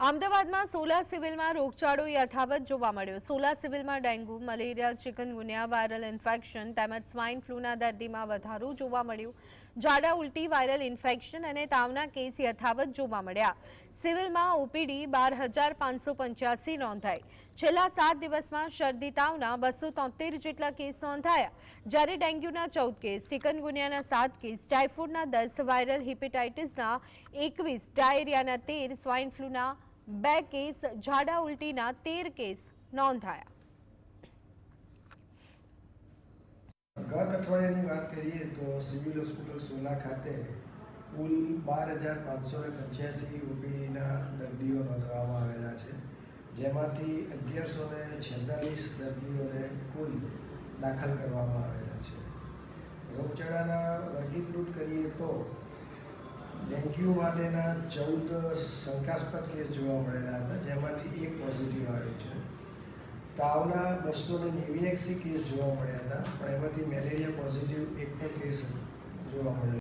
અમદાવાદમાં સોલા સિવિલમાં રોગચાળો યથાવત જોવા મળ્યો. સોલા સિવિલમાં dengue malaria chikungunya viral infection તેમજ સ્વાઇન ફ્લૂના દર્દીમાં વધારો જોવા મળ્યો. ઝાડા ઉલટી, વાયરલ ઇન્ફેક્શન અને તાવના કેસ યથાવત જોવા મળ્યા. સિવિલમાં ઓપીડી બાર હજાર પાંચસો પંચ્યાસી નોંધાઈ. છેલ્લા સાત દિવસમાં શરદી તાવના બસો તોતેર જેટલા કેસ નોંધાયા. જ્યારે ડેન્ગ્યુના ચૌદ કેસ ચિકનગુનિયાના સાત કેસ ટાઇફોઇડના દસ, વાયરલ હિપેટાઇટિસના એકવીસ, ડાયરિયાના તેર સ્વાઇન ફ્લૂના બે કેસ, ઝાડા ઉલટીના તેર કેસ નોંધાયા. ગત અઠવાડિયાની વાત કરીએ તો સિવિલ હોસ્પિટલ સોલા ખાતે કુલ બાર હજાર પાંચસો ને પંચ્યાસી ઓપીડીના દર્દીઓ નોંધવામાં આવેલા છે, જેમાંથી અગિયારસો ને છેતાલીસ દર્દીઓને કુલ દાખલ કરવામાં આવેલા છે. રોગચાળાના વર્ગીકૃત કરીએ તો ડેન્ગ્યુ માટેના ચૌદ શંકાસ્પદ કેસ જોવા મળેલા હતા, જેમાંથી એક પોઝિટિવ આવે છે. તાવના બસો ને નેવ્યાસી કેસ જોવા મળ્યા હતા, પણ એમાંથી મેલેરિયા પોઝિટિવ એક પણ કેસ જોવા મળેલો